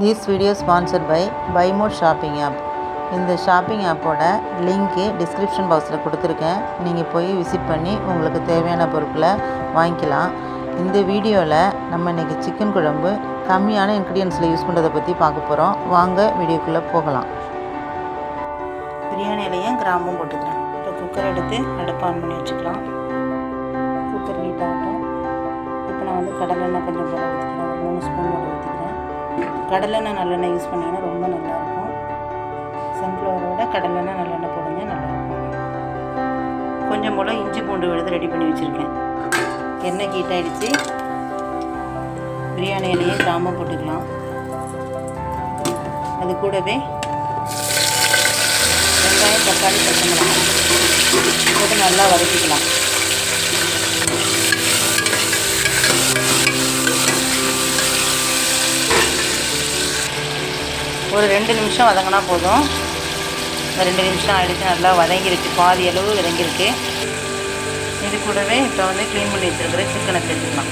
This video sponsor by Bymode shopping app இந்த shopping ஆப்போட லிங்க்கு டிஸ்கிரிப்ஷன் பாக்ஸில் கொடுத்துருக்கேன். நீங்கள் போய் விசிட் பண்ணி உங்களுக்கு தேவையான பொருட்களை வாங்கிக்கலாம். இந்த வீடியோவில் நம்ம இன்றைக்கி சிக்கன் குழம்பு கம்மியான இன்க்ரீடியன்ஸில் யூஸ் பண்ணுறதை பற்றி பார்க்க போகிறோம் வாங்க வீடியோக்குள்ளே போகலாம். பிரியாணிலையும் கிராம்பும் போட்டுக்கிறேன்? இப்போ குக்கர் எடுத்து அடுப்பு ஆன் பண்ணி வச்சுக்கலாம். குக்கர் ஹீட் ஆகட்டும். இப்போ நான் வந்து கடலெண்ணெய் கொஞ்சம் போட ஊற்றிக்கிறேன் ஒரு மூணு ஸ்பூன் போட ஊற்றிக்கிறேன் கடலெண்ணெய் நல்லெண்ணெய் யூஸ் பண்ணிங்கன்னா ரொம்ப நல்லாயிருக்கும். சன்ஃப்ளவரோட கடலெண்ணெய் நல்லெண்ணெய் போடுங்க நல்லாயிருக்கும். கொஞ்சம் போல் இஞ்சி பூண்டு விழுது ரெடி பண்ணி வச்சுருக்கேன். எண்ணெய் ஹீட் ஆகிடுச்சு பிரியாணி இலையை கிராம போட்டுக்கலாம். அது கூடவே வெங்காயம் தக்காளி பச்சை மிளகாய் போட்டு நல்லா வதக்கிக்கலாம். ஒரு ரெண்டு நிமிஷம் வதங்கினா போதும். இந்த ரெண்டு நிமிஷம் ஆகிடுச்சு நல்லா வதங்கிருக்கு பாதி அளவு வதங்கிருக்கு இது கூடவே இப்போ வந்து க்ளீன் பண்ணி வச்சுருக்கிற சிக்கனை சேர்த்துக்கலாம்.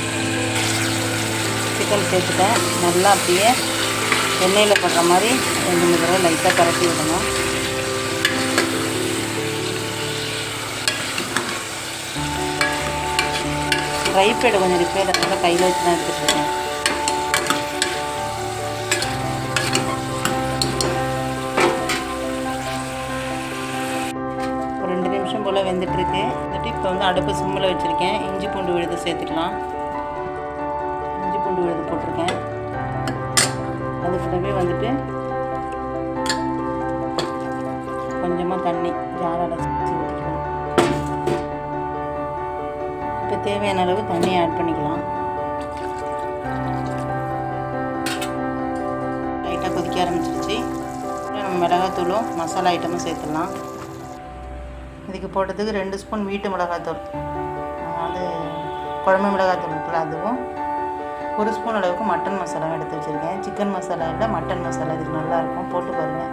சிக்கன் சேர்த்துட்டேன். நல்லா அப்படியே எண்ணெயில் பண்ணுற மாதிரி ரெண்டு மூணு தடவை லைட்டாக பரட்டி விடணும். ரைப்பேடு கொஞ்சம் ரிப்பேர் அதனால கையில் வச்சு தான் எடுத்துகிட்டு ரெண்டு நிமிஷம் போல் வெந்துட்டுருக்கு. வந்துட்டு இப்போ வந்து அடுப்பு சிம்மில் வச்சுருக்கேன். இஞ்சி பூண்டு விழுது சேர்த்துக்கலாம். இஞ்சி பூண்டு விழுது போட்டிருக்கேன். அது கூடவே வந்துட்டு கொஞ்சமாக தண்ணி ஜாரால் ஊற்றிக்கலாம் இப்போ தேவையான அளவு தண்ணி ஆட் பண்ணிக்கலாம். லைட்டாக கொதிக்க ஆரம்பிச்சிருச்சு. நம்ம மிளகாத்தூளும் மசாலா ஐட்டமும் சேர்த்துடலாம். இதுக்கு போட்டதுக்கு ரெண்டு ஸ்பூன் வீட்டு மிளகாத்தூள் அது குழம்பு மிளகாத்தூள் இருக்குல்ல அதுவும் ஒரு ஸ்பூன் அளவுக்கு மட்டன் மசாலாவும் எடுத்து வச்சுருக்கேன். சிக்கன் மசாலா இல்லை மட்டன் மசாலா. இதுக்கு நல்லாயிருக்கும். போட்டு பாருங்கள்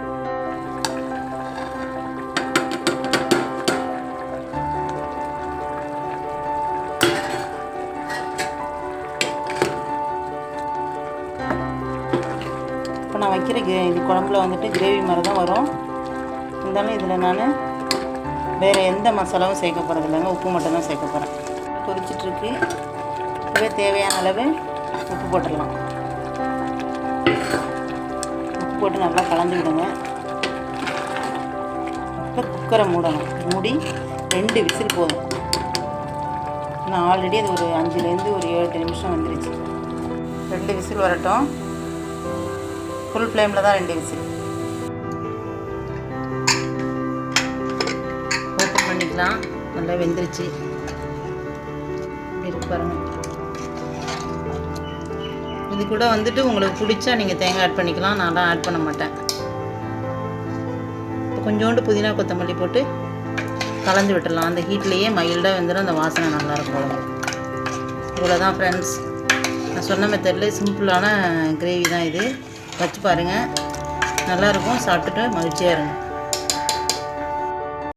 இப்போ நான் வைக்கிற கிரே இது குழம்புல வந்துட்டு கிரேவி மாதிரி தான் வரும். இருந்தாலும் இதில் நான் வேறு எந்த மசாலாவும் சேர்க்க போகிறது இல்லைங்க. உப்பு மட்டும் தான் சேர்க்க போகிறேன் கொதிச்சிட்ருக்கு இப்போவே தேவையான அளவு உப்பு போட்டுடலாம். உப்பு போட்டு நல்லா கலந்து விடுங்க இப்போ குக்கரை மூடணும். மூடி ரெண்டு விசில் போதும். நான் ஆல்ரெடி அது ஒரு அஞ்சுலேருந்து ஒரு ஏழு நிமிஷம் வந்துருச்சு. ரெண்டு விசில் வரட்டும். ஃபுல் ஃப்ளேமில் தான் ரெண்டு விசில். ஓப்பன் நல்லா வெந்துருச்சு. இருக்கு பாருங்க. இது கூட வந்துட்டு உங்களுக்கு பிடிச்சா நீங்கள் தேங்காய் ஆட் பண்ணிக்கலாம். நான்லாம் ஆட் பண்ண மாட்டேன். இப்போ கொஞ்சோண்டு புதினா கொத்தமல்லி போட்டு கலந்து விட்டுடலாம். அந்த ஹீட்லேயே மைல்டாக வெந்துடும் அந்த வாசனை நல்லாயிருக்கும் குழம்பு இவ்வளோதான் ஃப்ரெண்ட்ஸ் நான் சொன்ன மெத்தடில் சிம்பிளான கிரேவி தான் இது. வச்சு பாருங்கள் நல்லாயிருக்கும் சாப்பிட்டுட்டு மகிழ்ச்சியாக இருங்க.